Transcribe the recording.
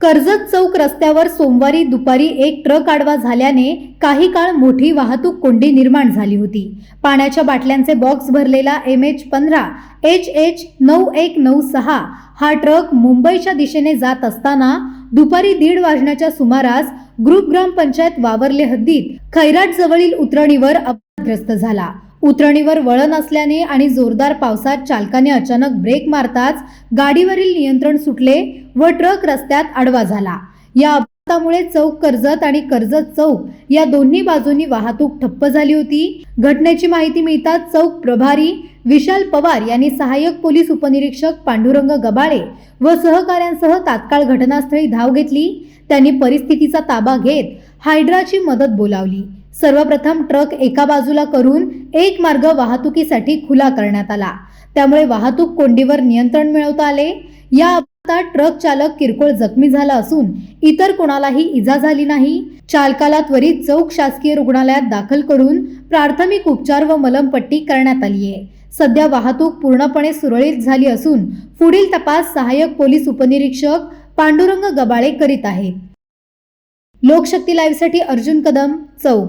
कर्जत चौक रस्त्यावर सोमवारी दुपारी एक ट्रक आडवा झाल्याने काही काळ मोठी वाहतूक कोंडी निर्माण झाली होती. पाण्याच्या बाटल्यांचे बॉक्स भरलेला एम एच पंधरा एच एच नऊ एक नऊ सहा हा ट्रक मुंबईच्या दिशेने जात असताना दुपारी दीड वाजण्याच्या सुमारास ग्रुप ग्रामपंचायत वावरले हद्दीत खैराट जवळील उतरणीवर अपघातग्रस्त झाला. उतरणीवर वळण असल्याने आणि जोरदार पावसात चालकाने अचानक ब्रेक मारताच गाडीवरील नियंत्रण सुटले व ट्रक रस्त्यात आडवा झाला. या अपघातामुळे चौक कर्जत आणि कर्जत चौक या दोन्ही बाजूंनी वाहतूक ठप्प झाली होती. घटनेची माहिती मिळताच चौक प्रभारी विशाल पवार यांनी सहाय्यक पोलीस उपनिरीक्षक पांडुरंग गबाळे व सहकाऱ्यांसह तात्काळ घटनास्थळी धाव घेतली. त्यांनी परिस्थितीचा ताबा घेत हायड्राची मदत बोलावली. सर्वप्रथम ट्रक एका बाजूला करून एक मार्ग वाहतुकीसाठी खुला करण्यात आला. त्यामुळे वाहतूक कोंडीवर नियंत्रण मिळवता आले. या अपघातात ट्रक चालक किरकोळ जखमी झाला असून इतर कोणालाही इजा झाली नाही. चालकाला त्वरित चौक शासकीय रुग्णालयात दाखल करून प्राथमिक उपचार व मलमपट्टी करण्यात आली आहे. सध्या वाहतूक पूर्णपणे सुरळीत झाली असून पुढील तपास सहाय्यक पोलीस उपनिरीक्षक पांडुरंग गबाळे करीत आहेत. लोकशक्ती लाईव्हसाठी अर्जुन कदम चौक.